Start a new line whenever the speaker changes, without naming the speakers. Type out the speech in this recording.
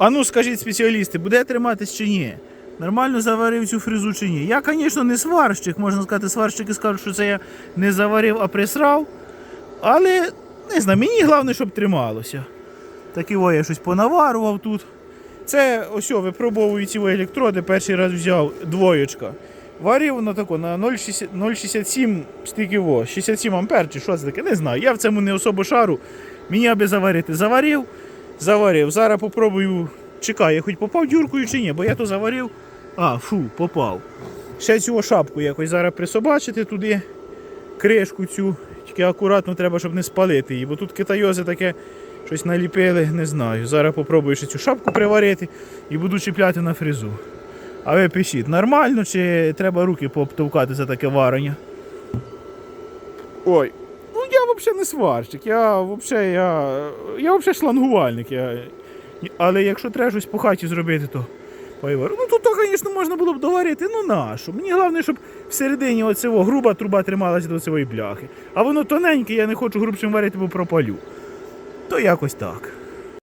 А ну скажіть спеціалісти, буде триматись чи ні? Нормально заварив цю фрезу чи ні? Я, звісно, не сварщик, можна сказати, сварщики скажуть, що це я не заварив, а присрав. Але не знаю, мені головне, щоб трималося. Такі о, я щось понаварував тут. Це ось випробовую ці електроди, перший раз взяв двоєчка. Варив воно тако на 0,67 стільки во, 67 ампер чи що це таке, не знаю. Я в цьому не особо шару. Мені аби заварити. Заварив, заварив. Зараз попробую. Чекаю, я хоч попав дюркою чи ні, бо я то заварив. А, фу, попав. Ще цю шапку якось зараз присобачити туди, кришку цю. Тільки акуратно треба, щоб не спалити її, бо тут китайози таке щось наліпили, не знаю. Зараз попробую ще цю шапку приварити і буду чіпляти на фрезу. А ви пишіть, нормально чи треба руки пообтовкати за таке варення? Ой, я взагалі не сварщик, я взагалі я, я взагалі шлангувальник. Я, але якщо треба щось по хаті зробити, то пайвар. Ну тут, звісно, можна було б доварити, ну нащо? Мені головне, щоб всередині оцього груба труба трималася до цієї бляхи. А воно тоненьке, я не хочу грубшим варити, бо пропалю. То якось так.